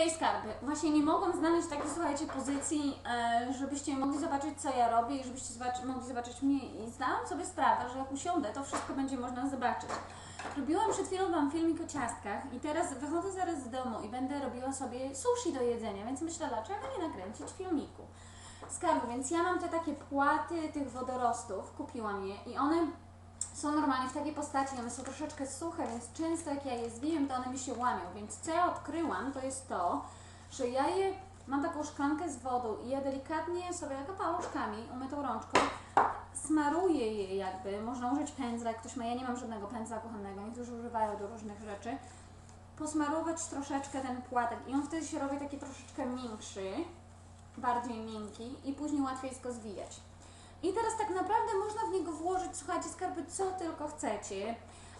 Hej skarby, właśnie nie mogłam znaleźć takiej, słuchajcie, pozycji, e, żebyście mogli zobaczyć, co ja robię i żebyście zobaczy, mogli zobaczyć mnie i zdałam sobie sprawę, że jak usiądę, to wszystko będzie można zobaczyć. Robiłam przed chwilą Wam filmik o ciastkach i teraz wychodzę zaraz z domu i będę robiła sobie sushi do jedzenia, więc myślę, dlaczego nie nakręcić filmiku. Skarby, więc ja mam te takie płaty tych wodorostów, kupiłam je i one są normalnie w takiej postaci, one są troszeczkę suche, więc często jak ja je zwijem, to one mi się łamią. Więc co ja odkryłam, to jest to, że ja je, mam taką szklankę z wodą i ja delikatnie sobie jako paluszkami, umytą rączką, smaruję je jakby, można użyć pędzla, jak ktoś ma, ja nie mam żadnego pędzla kuchennego, niektórzy używają do różnych rzeczy, posmarować troszeczkę ten płatek i on wtedy się robi taki troszeczkę miększy, bardziej miękki i później łatwiej jest go zwijać. I teraz tak naprawdę można w niego włożyć, słuchajcie, skarby, co tylko chcecie.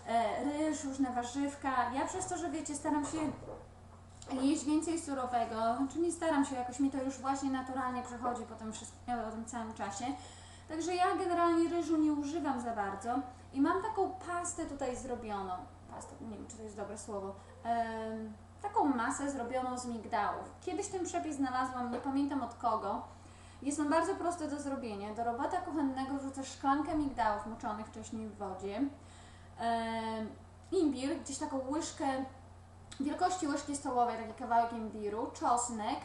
E, ryż, różne warzywka. Ja przez to, że wiecie, staram się jeść więcej surowego, czy nie staram się, jakoś mi to już właśnie naturalnie przechodzi po tym, wszystkim, po tym całym czasie. Także ja generalnie ryżu nie używam za bardzo i mam taką pastę tutaj zrobioną. Pastę, nie wiem, czy to jest dobre słowo. Taką masę zrobioną z migdałów. Kiedyś ten przepis znalazłam, nie pamiętam od kogo. Jest on bardzo prosty do zrobienia. Do robota kuchennego wrzucasz szklankę migdałów moczonych wcześniej w wodzie, em, imbir, gdzieś taką łyżkę wielkości łyżki stołowej, taki kawałek imbiru, czosnek,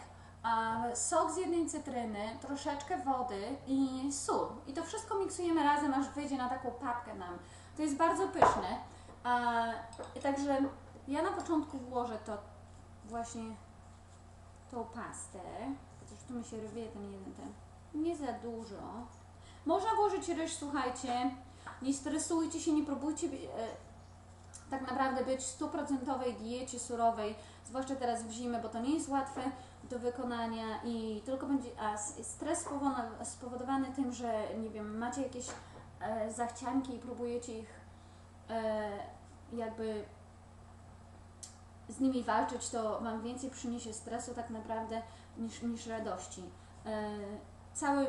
sok z jednej cytryny, troszeczkę wody i sól. I to wszystko miksujemy razem, aż wyjdzie na taką papkę nam. To jest bardzo pyszne. A, także ja na początku włożę to właśnie tą pastę. Chociaż tu mi się rwie ten jeden ten. Nie za dużo. Można włożyć ryż, słuchajcie. Nie stresujcie się, nie próbujcie e, tak naprawdę być w stuprocentowej diecie surowej, zwłaszcza teraz w zimę, bo to nie jest łatwe do wykonania i tylko będzie a stres spowodowany tym, że nie wiem, macie jakieś e, zachcianki i próbujecie ich e, jakby z nimi walczyć, to Wam więcej przyniesie stresu tak naprawdę niż, niż radości. E, cały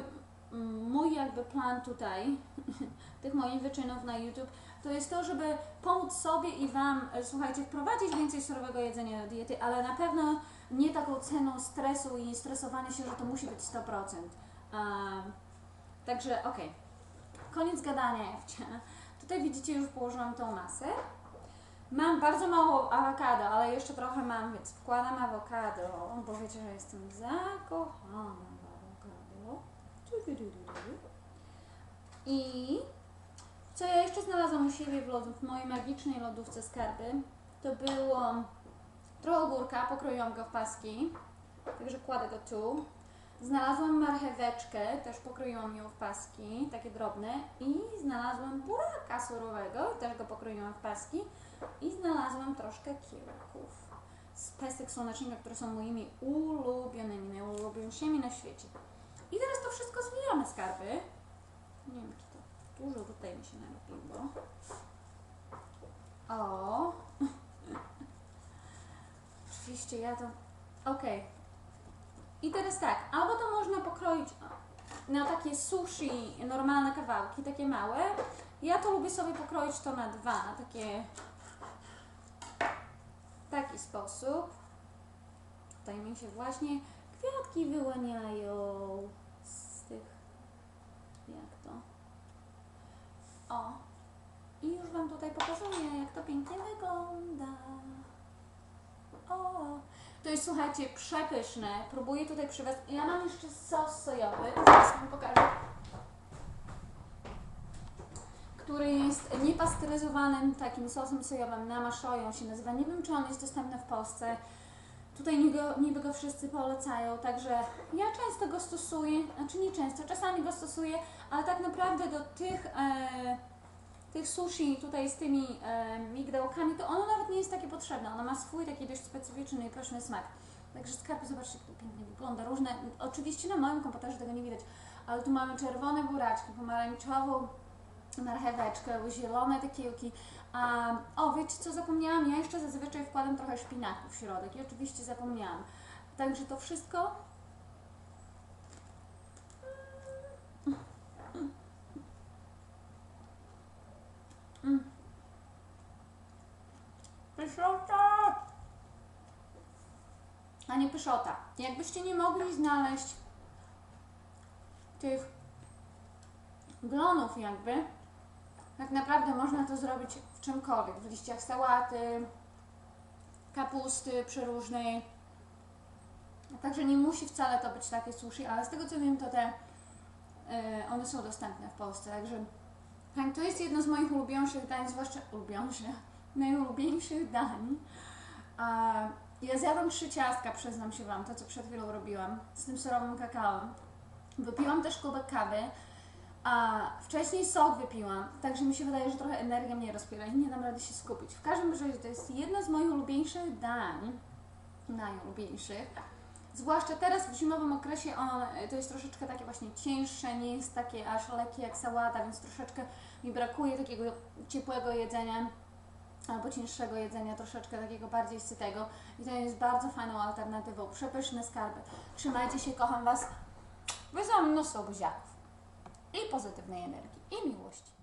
mój jakby plan tutaj, tych moich wyczynów na YouTube, to jest to, żeby pomóc sobie i Wam, e, słuchajcie, wprowadzić więcej surowego jedzenia do diety, ale na pewno nie taką ceną stresu i stresowania się, że to musi być 100%. A, także okej, koniec gadania. Tutaj widzicie, już położyłam tą masę. Mam bardzo mało awokado, ale jeszcze trochę mam, więc wkładam awokado, bo wiecie, że jestem zakochana w awokado. I co ja jeszcze znalazłam u siebie w, lodów, w mojej magicznej lodówce skarby, to było trochę ogórka, pokroiłam go w paski, także kładę go tu. Znalazłam marcheweczkę, też pokroiłam ją w paski, takie drobne. I znalazłam buraka surowego, też go pokroiłam w paski. I znalazłam troszkę kiełków z pesek słonecznika, które są moimi ulubionymi, najulubieńszymi na świecie. I teraz to wszystko zwijamy skarby. Nie wiem, czy to dużo tutaj mi się narobiło. O! Oczywiście ja to... Okej. I teraz tak, albo to można pokroić na takie sushi, normalne kawałki, takie małe. Ja to lubię sobie pokroić to na dwa, takie taki sposób. Tutaj mi się właśnie kwiatki wyłaniają z tych, jak to? O, i już Wam tutaj pokazuję, jak to pięknie wygląda. O, to jest, słuchajcie, przepyszne. Próbuję tutaj przy Was. Ja mam jeszcze sos sojowy, zaraz Wam pokażę. Który jest niepasteryzowanym takim sosem sojowym, namaszoją się nazywa. Nie wiem, czy on jest dostępny w Polsce. Tutaj niby go, niby go wszyscy polecają, także ja często go stosuję, znaczy nie często, czasami go stosuję, ale tak naprawdę do tych, e, tych sushi tutaj z tymi e, migdałkami, to ono nawet nie jest takie potrzebne. Ono ma swój taki dość specyficzny i pyszny smak. Także skarpy, zobaczcie, jak to pięknie wygląda. Różne, oczywiście na moim komputerze tego nie widać, ale tu mamy czerwone buraczki, pomarańczową marcheweczkę, zielone te kiełki. A, o, wiecie co zapomniałam? Ja jeszcze zazwyczaj wkładam trochę szpinaku w środek i oczywiście zapomniałam. Także to wszystko Mm. Pyszota! a nie pyszota. Jakbyście nie mogli znaleźć tych glonów jakby, tak naprawdę można to zrobić w czymkolwiek, w liściach sałaty, kapusty przeróżnej. Także nie musi wcale to być takie sushi, ale z tego co wiem, to te e, one są dostępne w Polsce, także tak, to jest jedno z moich ulubionych dań, zwłaszcza ulubionych, najulubieńszych dań. A ja zjadłam trzy ciastka, przyznam się Wam, to co przed chwilą robiłam, z tym surowym kakao. Wypiłam też kubek kawy, a wcześniej sok wypiłam, także mi się wydaje, że trochę energia mnie rozpiera i nie dam rady się skupić. W każdym razie to jest jedno z moich ulubieńszych dań, najulubieńszych. Zwłaszcza teraz w zimowym okresie on, to jest troszeczkę takie właśnie cięższe, nie jest takie aż lekkie jak sałata, więc troszeczkę mi brakuje takiego ciepłego jedzenia albo cięższego jedzenia, troszeczkę takiego bardziej sytego i to jest bardzo fajną alternatywą. Przepyszne skarby. Trzymajcie się, kocham Was. Wysyłam mnóstwo buziaków i pozytywnej energii i miłości.